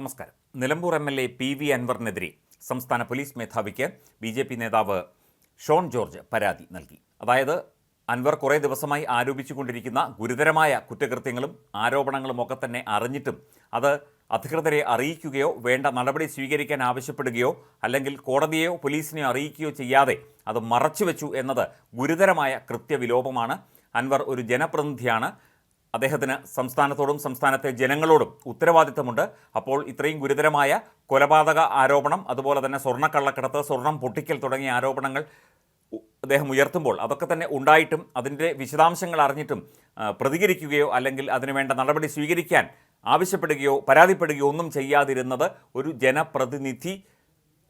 നമസ്കാരം. Nilambur M L A P V അൻവറിനെതിരെ സംസ്ഥാന police മേധാവിക്ക് ബി ജെ പി നേതാവ് ഷോൺ ജോർജ് പരാതി നൽകി. അതായത് അൻവർ കുറേ ദിവസമായി ആരോപിച്ചുകൊണ്ടിരിക്കുന്ന ഗുരുതരമായ കുറ്റകൃത്യങ്ങളും ആരോപണങ്ങളും ഒക്കെ തന്നെ അറിഞ്ഞിട്ടും അത് അധികൃതരെ അറിയിക്കുകയോ വേണ്ട നടപടി സ്വീകരിക്കാൻ ആവശ്യപ്പെടുകയോ അല്ലെങ്കിൽ കോടതിയെയോ പോലീസിനെയോ അറിയിക്കുകയോ ചെയ്യാതെ അത് മറച്ചുവെച്ചു എന്നത് ഗുരുതരമായ കൃത്യവിലോപമാണ്. അൻവർ ഒരു ജനപ്രതിനിധിയാണ്. അദ്ദേഹത്തിന് സംസ്ഥാനത്തോടും സംസ്ഥാനത്തെ ജനങ്ങളോടും ഉത്തരവാദിത്തമുണ്ട്. അപ്പോൾ ഇത്രയും ഗുരുതരമായ കൊലപാതക ആരോപണം അതുപോലെ തന്നെ സ്വർണക്കള്ളക്കടത്ത് സ്വർണം പൊട്ടിക്കൽ തുടങ്ങിയ ആരോപണങ്ങൾ അദ്ദേഹം ഉയർത്തുമ്പോൾ അതൊക്കെ തന്നെ ഉണ്ടായിട്ടും അതിന്റെ വിശദാംശങ്ങൾ അറിഞ്ഞിട്ടും പ്രതികരിക്കുകയോ അല്ലെങ്കിൽ അതിനുവേണ്ട നടപടി സ്വീകരിക്കാൻ ആവശ്യപ്പെടുകയോ പരാതിപ്പെടുകയോ ഒന്നും ചെയ്യാതിരുന്നത് ഒരു ജനപ്രതിനിധി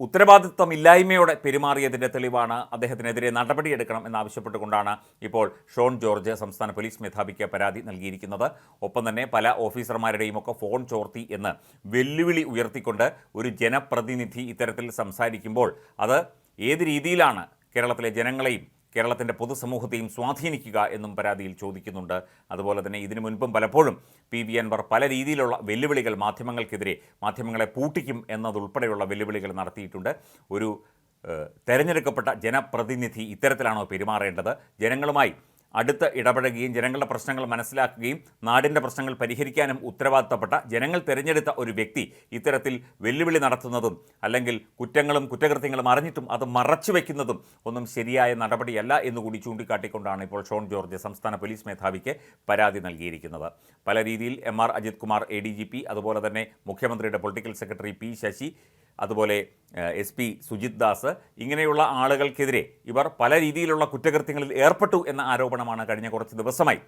ഉത്തരവാദിത്തമില്ലായ്മയോടെ പെരുമാറിയതിന്റെ തെളിവാണ് അദ്ദേഹത്തിനെതിരെ നടപടിയെടുക്കണം എന്നാവശ്യപ്പെട്ടുകൊണ്ടാണ് ഇപ്പോൾ ഷോൺ ജോർജ് സംസ്ഥാന പോലീസ് മേധാവിക്ക് പരാതി നൽകിയിരിക്കുന്നത്. ഒപ്പം തന്നെ പല ഓഫീസർമാരുടെയും ഒക്കെ ഫോൺ ചോർത്തി എന്ന് വെല്ലുവിളി ഉയർത്തിക്കൊണ്ട് ഒരു ജനപ്രതിനിധി ഇത്തരത്തിൽ സംസാരിക്കുമ്പോൾ അത് ഏത് രീതിയിലാണ് കേരളത്തിലെ ജനങ്ങളെയും കേരളത്തിന്റെ പൊതുസമൂഹത്തെയും സ്വാധീനിക്കുക എന്നും പരാതിയിൽ ചോദിക്കുന്നുണ്ട്. അതുപോലെ തന്നെ ഇതിനു മുൻപും പലപ്പോഴും പി വി അൻവർ പല രീതിയിലുള്ള വെല്ലുവിളികൾ മാധ്യമങ്ങൾക്കെതിരെ മാധ്യമങ്ങളെ പൂട്ടിക്കും എന്നതുൾപ്പെടെയുള്ള വെല്ലുവിളികൾ നടത്തിയിട്ടുണ്ട്. ഒരു തെരഞ്ഞെടുക്കപ്പെട്ട ജനപ്രതിനിധി ഇത്തരത്തിലാണോ പെരുമാറേണ്ടത്? ജനങ്ങളുമായി അടുത്ത് ഇടപഴകുകയും ജനങ്ങളുടെ പ്രശ്നങ്ങൾ മനസ്സിലാക്കുകയും നാടിന്റെ പ്രശ്നങ്ങൾ പരിഹരിക്കാനും ഉത്തരവാദിത്തപ്പെട്ട ജനങ്ങൾ തിരഞ്ഞെടുത്ത ഒരു വ്യക്തി ഇത്തരത്തിൽ വെല്ലുവിളി നടത്തുന്നതും അല്ലെങ്കിൽ കുറ്റങ്ങളും കുറ്റകൃത്യങ്ങളും അറിഞ്ഞിട്ടും അത് മറച്ചു വയ്ക്കുന്നതും ഒന്നും ശരിയായ നടപടിയല്ല എന്നുകൂടി ചൂണ്ടിക്കാട്ടിക്കൊണ്ടാണ് ഇപ്പോൾ ഷോൺ ജോർജ് സംസ്ഥാന പോലീസ് മേധാവിക്ക് പരാതി നൽകിയിരിക്കുന്നത്. പല രീതിയിൽ M R Ajith Kumar A D G P അതുപോലെ തന്നെ മുഖ്യമന്ത്രിയുടെ പൊളിറ്റിക്കൽ സെക്രട്ടറി പി ശശി അതുപോലെ എസ് പി സുജിത് ദാസ് ഇങ്ങനെയുള്ള ആളുകൾക്കെതിരെ ഇവർ പല രീതിയിലുള്ള കുറ്റകൃത്യങ്ങളിൽ ഏർപ്പെട്ടു എന്ന ആരോപണമാണ് കഴിഞ്ഞ കുറച്ച് ദിവസമായി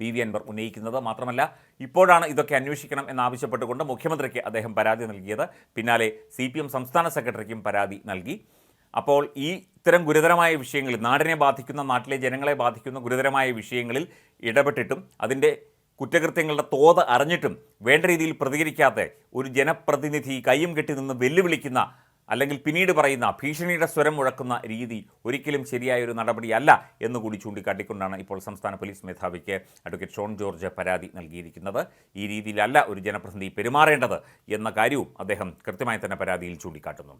പി വി അൻവർ ഉന്നയിക്കുന്നത്. മാത്രമല്ല ഇപ്പോഴാണ് ഇതൊക്കെ അന്വേഷിക്കണം എന്നാവശ്യപ്പെട്ടുകൊണ്ട് മുഖ്യമന്ത്രിക്ക് അദ്ദേഹം പരാതി നൽകിയത്. പിന്നാലെ സി പി എം സംസ്ഥാന സെക്രട്ടറിക്കും പരാതി നൽകി. അപ്പോൾ ഈ ഇത്തരം ഗുരുതരമായ വിഷയങ്ങളിൽ നാടിനെ ബാധിക്കുന്ന നാട്ടിലെ ജനങ്ങളെ ബാധിക്കുന്ന ഗുരുതരമായ വിഷയങ്ങളിൽ ഇടപെട്ടിട്ടും അതിന്റെ കുറ്റകൃത്യങ്ങളുടെ തോത് അറിഞ്ഞിട്ടും വേണ്ട രീതിയിൽ പ്രതികരിക്കാതെ ഒരു ജനപ്രതിനിധി കയ്യും കെട്ടി നിന്ന് വെല്ലുവിളിക്കുന്ന അല്ലെങ്കിൽ പിന്നീട് പറയുന്ന ഭീഷണിയുടെ സ്വരം മുഴക്കുന്ന രീതി ഒരിക്കലും ശരിയായ ഒരു നടപടിയല്ല എന്ന് എന്നുകൂടി ചൂണ്ടിക്കാട്ടിക്കൊണ്ടാണ് ഇപ്പോൾ സംസ്ഥാന പോലീസ് മേധാവിക്ക് അഡ്വക്കേറ്റ് ഷോൺ ജോർജ് പരാതി നൽകിയിരിക്കുന്നത്. ഈ രീതിയിലല്ല ഒരു ജനപ്രതിനിധി പെരുമാറേണ്ടത് എന്ന കാര്യവും അദ്ദേഹം കൃത്യമായി തന്നെ പരാതിയിൽ ചൂണ്ടിക്കാട്ടുന്നുണ്ട്.